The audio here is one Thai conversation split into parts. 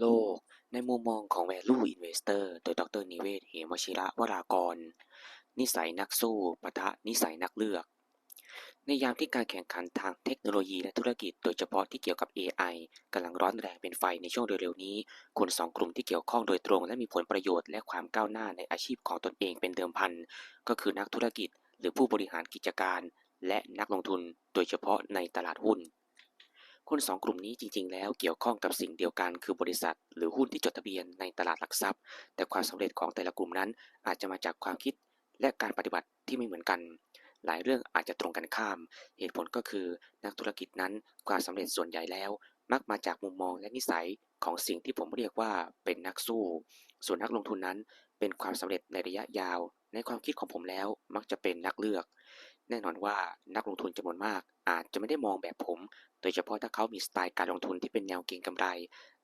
โลก ในมุมมองของ Value Investor โดยดรนิเวศเหมวชิระวรากร นิสัยนักสู้ปะทะนิสัยนักเลือก ในยามที่การแข่งขันทางเทคโนโลยีและธุรกิจโดยเฉพาะที่เกี่ยวกับ AI กำลังร้อนแรงเป็นไฟในช่วงเร็วๆนี้ คนสองกลุ่มที่เกี่ยวข้องโดยตรงและมีผลประโยชน์และความก้าวหน้าในอาชีพของตนเองเป็นเดิมพัน ก็คือนักธุรกิจ หรือผู้บริหารกิจการ และนักลงทุน โดยเฉพาะในตลาดหุ้น คนสองกลุ่มนี้จริงๆ แล้วเกี่ยวข้องกับสิ่งเดียวกันคือบริษัท หรือหุ้นที่จดทะเบียนในตลาดหลักทรัพย์ แต่ความสำเร็จของแต่ละกลุ่มนั้น อาจจะมาจากความคิดและการปฏิบัติที่ไม่เหมือนกัน หลายเรื่องอาจจะตรงกันข้าม เหตุผลก็คือนักธุรกิจนั้นความสำเร็จส่วนใหญ่แล้ว มักมาจากมุมมองและนิสัยของสิ่งที่ผมเรียกว่าเป็นนักสู้ ส่วนนักลงทุนนั้นเป็นความสำเร็จในระยะยาว ในความคิดของผมแล้วมักจะเป็นนักเลือก แน่นอนว่านักลงทุนจำนวนมาก อาจจะไม่ได้มองแบบผม โดยเฉพาะถ้าเขามีสไตล์การลงทุนที่เป็นแนวเก็งกำไร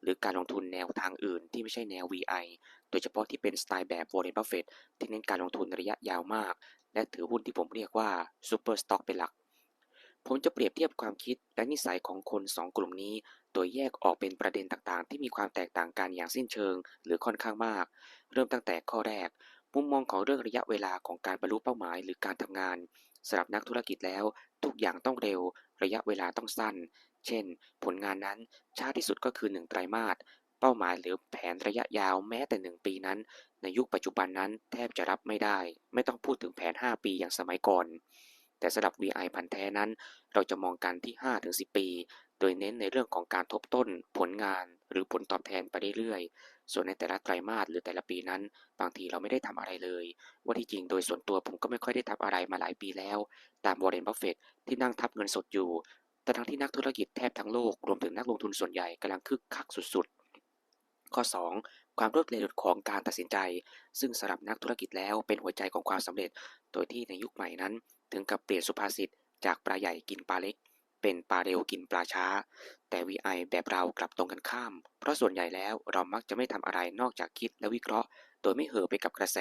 หรือการลงทุนแนวทางอื่นที่ไม่ใช่แนว VI โดยเฉพาะที่เป็นสไตล์แบบ Warren Buffett ที่เน้นการลงทุนระยะยาวมาก และถือหุ้นที่ผมเรียกว่า Super Stock เป็นหลัก ผมจะเปรียบเทียบความคิดและนิสัยของคนสองกลุ่มนี้ โดยแยกออกเป็นประเด็นต่างๆ ที่มีความแตกต่างกันอย่างสิ้นเชิง หรือค่อนข้างมาก เริ่มตั้งแต่ข้อแรก มุมมองของเรื่องระยะเวลาของการบรรลุเป้าหมาย หรือการทำงาน สำหรับนักธุรกิจแล้ว ทุกอย่างต้องเร็ว ระยะเวลาต้องสั้น เช่น ผลงานนั้นช้าที่สุดก็คือ1ไตรมาสเป้าหมายหรือแผนระยะยาวแม้แต่1ปีนั้น ในยุคปัจจุบันนั้นแทบจะรับไม่ได้ ไม่ต้องพูดถึงแผน 5 ปีอย่างสมัยก่อน แต่สำหรับ VI พันแท้นั้น เราจะมองกันที่ 5-10 ปี โดยเน้นในเรื่องของการทบต้น ผลงาน หรือผลตอบแทนไปเรื่อยๆ ส่วนในแต่ละไตรมาสหรือแต่ละปีนั้น บางทีเราไม่ได้ทำอะไรเลย ว่าที่จริงโดยส่วนตัวผมก็ไม่ค่อยได้ทำอะไรมาหลายปีแล้ว ตามวอร์เรนบัฟเฟตที่นั่งทับเงินสดอยู่ แต่ทั้งที่นักธุรกิจแทบทั้งโลกรวมถึงนักลงทุนส่วนใหญ่กำลังคึกคักสุดๆ ข้อ 2 ความรวดเร็วของการตัดสินใจ ซึ่งสำหรับนักธุรกิจแล้วเป็นหัวใจของความสำเร็จ โดยที่ในยุคใหม่นั้น ถึงกับเปลี่ยนสุภาษิตจากปลาใหญ่กินปลาเล็ก เป็นปลาเร็วกินปลาช้า แต่ VI แบบเรากลับตรงกันข้าม เพราะส่วนใหญ่แล้วเรามักจะไม่ทำอะไรนอกจากคิดและวิเคราะห์ โดยไม่เห่อไปกับกระแส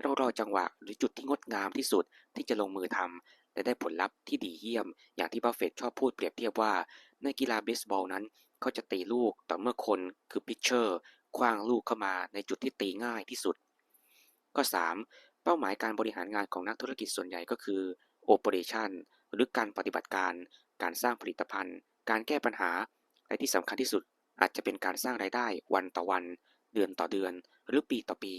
เรารอจังหวะหรือจุดที่งดงามที่สุดที่จะลงมือทำและได้ผลลัพธ์ที่ดีเยี่ยม อย่างที่บัฟเฟตชอบพูดเปรียบเทียบว่า ในกีฬาเบสบอลนั้น เขาจะตีลูกต่อเมื่อคนคือพิชเชอร์คว้างลูกเข้ามาในจุดที่ตีง่ายที่สุดข้อ3เป้าหมายการบริหารงานของนักธุรกิจส่วนใหญ่ก็คือ Operation หรือการปฏิบัติการ การสร้างผลิตภัณฑ์ การแก้ปัญหา และที่สำคัญที่สุดอาจจะเป็นการสร้างรายได้วันต่อวัน เดือนต่อเดือน หรือปีต่อปี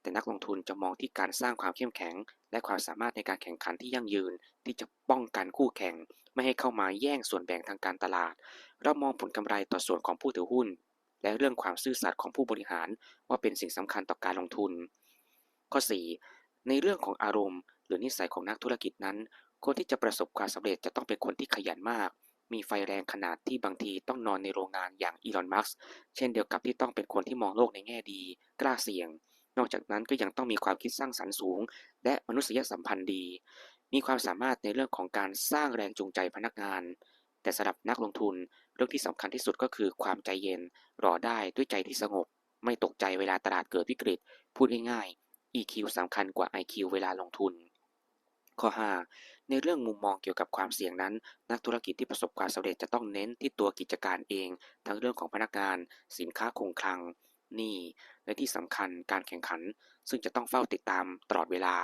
แต่นักลงทุนจะมองที่การสร้างความเข้มแข็ง และความสามารถในการแข่งขันที่ยั่งยืน ที่จะป้องกันคู่แข่ง ไม่ให้เข้ามาแย่งส่วนแบ่งทางการตลาด เรามองผลกำไรต่อส่วนของผู้ถือหุ้น และเรื่องความซื่อสัตย์ของผู้บริหาร ว่าเป็นสิ่งสำคัญต่อการลงทุน ข้อ 4 ในเรื่องของอารมณ์ หรือนิสัยของนักธุรกิจนั้น คนที่จะประสบความสำเร็จจะต้องเป็นคนที่ขยันมาก มีไฟแรงขนาดที่บางทีต้องนอนในโรงงานอย่างอีลอน มัสก์ เช่นเดียวกับที่ต้องเป็นคนที่มองโลกในแง่ดี กล้าเสี่ยง นอกจากนั้นก็ยังต้องมีความคิดสร้างสรรค์สูง และมนุษยสัมพันธ์ดี มีความสามารถในเรื่องของการสร้างแรงจูงใจพนักงาน แต่สำหรับนักลงทุนเรื่องที่สำคัญที่สุดก็คือความใจเย็น รอได้ด้วยใจที่สงบ ไม่ตกใจเวลาตลาดเกิดวิกฤต พูดง่ายๆ EQ สำคัญกว่า IQ เวลาลงทุน ข้อ 5 ในเรื่องมุมมองเกี่ยวกับความเสี่ยงนั้น นักธุรกิจที่ประสบความสำเร็จจะต้องเน้นที่ตัวกิจการเอง ทั้งเรื่องของพนักงาน สินค้าคงคลังหนี้และที่สำคัญการแข่งขัน ซึ่งจะต้องเฝ้าติดตามตลอดเวลา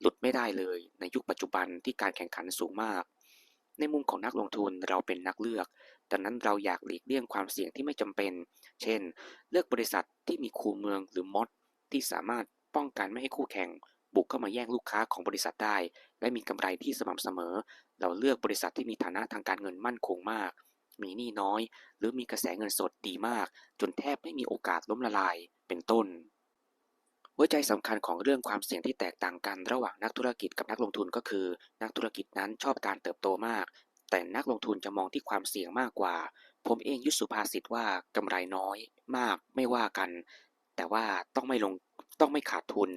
หลุดไม่ได้เลย ในยุคปัจจุบันที่การแข่งขันสูงมาก ในมุมของนักลงทุนเราเป็นนักเลือกดังนั้นเราอยากหลีกเลี่ยงความเสี่ยงที่ไม่จำเป็น เช่น เลือกบริษัทที่มีคูเมืองหรือมอดที่สามารถป้องกันไม่ให้คู่แข่งบุกเข้ามาแย่งลูกค้าของบริษัทได้ และมีกำไรที่สม่ำเสมอ เราเลือกบริษัทที่มีฐานะทางการเงินมั่นคงมาก มีหนี้น้อย หรือมีกระแสเงินสดดีมาก จนแทบไม่มีโอกาสล้มละลาย เป็นต้น หัวใจสำคัญของเรื่องความเสี่ยงที่แตกต่างกันระหว่างนักธุรกิจกับนักลงทุนก็คือ นักธุรกิจนั้นชอบการเติบโตมาก แต่นักลงทุนจะมองที่ความเสี่ยงมากกว่า ผมเองยึดสุภาษิตว่ากำไรน้อย มากไม่ว่ากัน แต่ว่าต้องไม่ลงต้องไม่ขาดทุน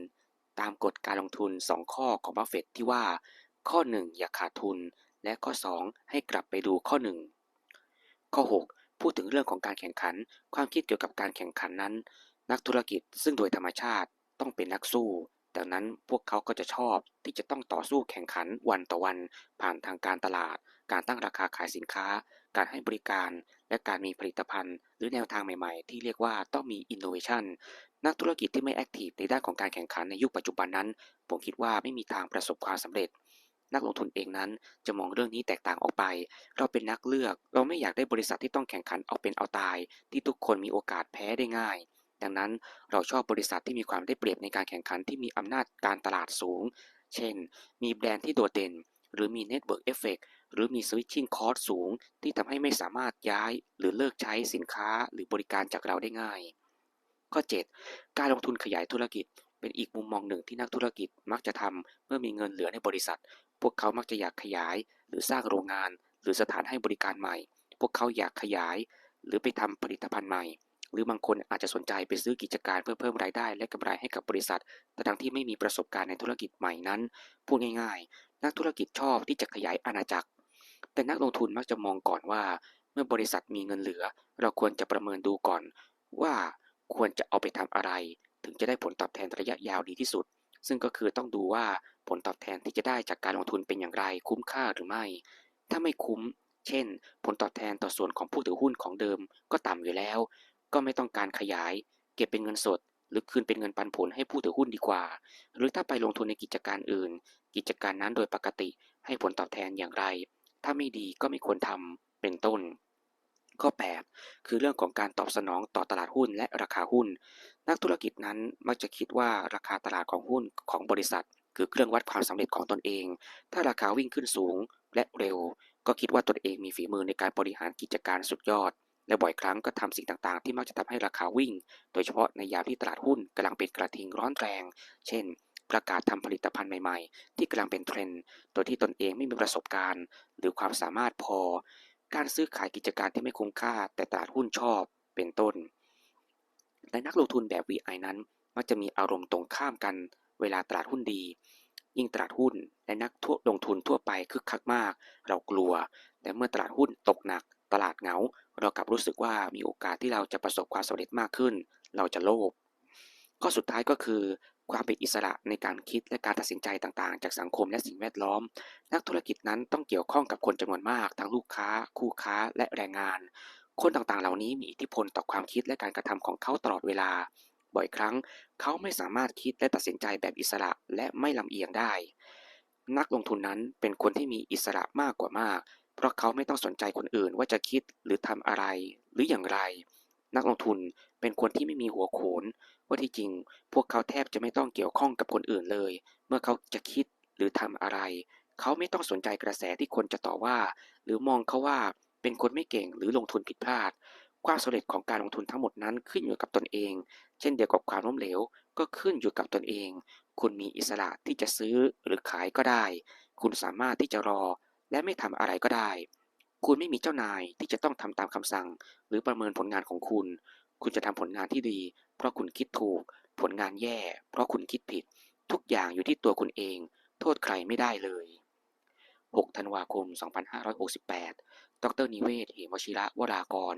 ตามกฎการลงทุน 2 ข้อของบัฟเฟตที่ว่า ข้อ 1 อย่าขาดทุน และข้อ 2 ให้กลับไปดูข้อ 1 ข้อ 6 พูดถึงเรื่องของการแข่งขัน ความคิดเกี่ยวกับการแข่งขันนั้น นักธุรกิจซึ่งโดยธรรมชาติต้องเป็นนักสู้ดังนั้นพวกเขาก็จะชอบที่จะต้องต่อสู้แข่งขันวันต่อวัน ผ่านทางการตลาด การตั้งราคาขายสินค้า การให้บริการ และการมีผลิตภัณฑ์ หรือแนวทางใหม่ๆ ที่เรียกว่าต้องมี innovation นั นักธุรกิจที่ไม่แอคทีฟในด้านของการแข่งขันในยุคปัจจุบันนั้น ผมคิดว่าไม่มีทางประสบความสำเร็จ นักลงทุนเองนั้นจะมองเรื่องนี้แตกต่างออกไป เราเป็นนักเลือก เราไม่อยากได้บริษัทที่ต้องแข่งขันเอาเป็นเอาตาย ที่ทุกคนมีโอกาสแพ้ได้ง่าย ดังนั้นเราชอบบริษัทที่มีความได้เปรียบในการแข่งขันที่มีอำนาจการตลาดสูง เช่น มีแบรนด์ที่โดดเด่น หรือมี Network Effect หรือมี Switching Cost สูง ที่ทำให้ไม่สามารถย้าย หรือเลิกใช้สินค้าหรือบริการจากเราได้ง่าย ข้อ 7 การลงทุนขยายธุรกิจ เป็นอีกมุมมองหนึ่งที่นักธุรกิจมักจะทำเมื่อมีเงินเหลือในบริษัท พวกเขามักจะอยากขยาย หรือสร้างโรงงาน หรือสถานให้บริการใหม่ พวกเขาอยากขยาย หรือไปทำผลิตภัณฑ์ใหม่ หรือบางคนอาจจะสนใจไปซื้อกิจการเพื่อเพิ่มรายได้และกำไรให้กับบริษัท แต่ทั้งที่ไม่มีประสบการณ์ในธุรกิจใหม่นั้น พูดง่ายๆ นักธุรกิจชอบที่จะขยายอาณาจักร แต่นักลงทุนมักจะมองก่อนว่า เมื่อบริษัทมีเงินเหลือ เราควรจะประเมินดูก่อนว่า ควรจะเอาไปทำอะไร ถึงจะได้ผลตอบแทนระยะยาวดีที่สุด ซึ่งก็คือต้องดูว่าผลตอบแทนที่จะได้จากการลงทุนเป็นอย่างไร คุ้มค่าหรือไม่ ถ้าไม่คุ้ม เช่น ผลตอบแทนต่อส่วนของผู้ถือหุ้นของเดิมก็ต่ำอยู่แล้ว ก็ไม่ต้องการขยาย เก็บเป็นเงินสด หรือคืนเป็นเงินปันผลให้ผู้ถือหุ้นดีกว่า หรือถ้าไปลงทุนในกิจการอื่น กิจการนั้นโดยปกติให้ผลตอบแทนอย่างไร ถ้าไม่ดีก็ไม่ควรทำเป็นต้น ข้อ 8 คือเรื่องของการตอบสนองต่อตลาดหุ้นและราคาหุ้น นักธุรกิจนั้นมักจะคิดว่าราคาตลาดของหุ้นของบริษัท คือเครื่องวัดความสำเร็จของตนเอง ถ้าราคาวิ่งขึ้นสูงและเร็ว ก็คิดว่าตนเองมีฝีมือในการบริหารกิจการสุดยอด และบ่อยครั้งก็ทำสิ่งต่างๆ ที่มักจะทำให้ราคาวิ่ง โดยเฉพาะในยามที่ตลาดหุ้นกำลังเป็นกระทิงร้อนแรง เช่นประกาศทำผลิตภัณฑ์ใหม่ๆ ที่กำลังเป็นเทรนด์โดยที่ตนเองไม่มีประสบการณ์ หรือความสามารถพอ การซื้อขายกิจการที่ไม่คุ้มค่าแต่ตลาดหุ้นชอบเป็นต้น และนักลงทุนแบบ VI นั้น มักจะมีอารมณ์ตรงข้ามกัน เวลาตลาดหุ้นดี ยิ่งตลาดหุ้นและนักทั่วลงทุนทั่วไปคึกคักมาก เรากลัว แต่เมื่อตลาดหุ้นตกหนัก ตลาดเหงา เรากลับรู้สึกว่ามีโอกาสที่เราจะประสบความสำเร็จมากขึ้น เราจะโลภข้อสุดท้ายก็คือ ความเป็นอิสระในการคิดและการตัดสินใจต่างๆ จากสังคมและสิ่งแวดล้อม นักธุรกิจนั้นต้องเกี่ยวข้องกับคนจำนวนมาก ทั้งลูกค้า คู่ค้า และแรงงาน คนต่างๆ เหล่านี้มีอิทธิพลต่อความคิดและการกระทำของเขาตลอดเวลา บ่อยครั้ง เขาไม่สามารถคิดและตัดสินใจแบบอิสระและไม่ลำเอียงได้ นักลงทุนนั้นเป็นคนที่มีอิสระมากกว่ามาก เพราะเขาไม่ต้องสนใจคนอื่นว่าจะคิดหรือทำอะไร หรืออย่างไร นักลงทุนเป็นคนที่ไม่มีหัวโขน ว่าที่จริงพวกเขาแทบจะไม่ต้องเกี่ยวข้องกับคนอื่นเลย เมื่อเขาจะคิดหรือทำอะไร เขาไม่ต้องสนใจกระแสที่คนจะต่อว่า หรือมองเขาว่าเป็นคนไม่เก่งหรือลงทุนผิดพลาด ความสำเร็จของการลงทุนทั้งหมดนั้นขึ้นอยู่กับตนเอง เช่นเดียวกับความล้มเหลว ก็ขึ้นอยู่กับตนเอง คุณมีอิสระที่จะซื้อหรือขายก็ได้ คุณสามารถที่จะรอ และไม่ทำอะไรก็ได้ คุณไม่มีเจ้านายที่จะต้องทำตามคำสั่ง หรือประเมินผลงานของคุณ คุณจะทำผลงานที่ดี เพราะคุณคิดถูก ผลงานแย่ เพราะคุณคิดผิด ทุกอย่างอยู่ที่ตัวคุณเอง โทษใครไม่ได้เลย 6 ธันวาคม 2568 ดรนิเวศ เหมวชิระวรากร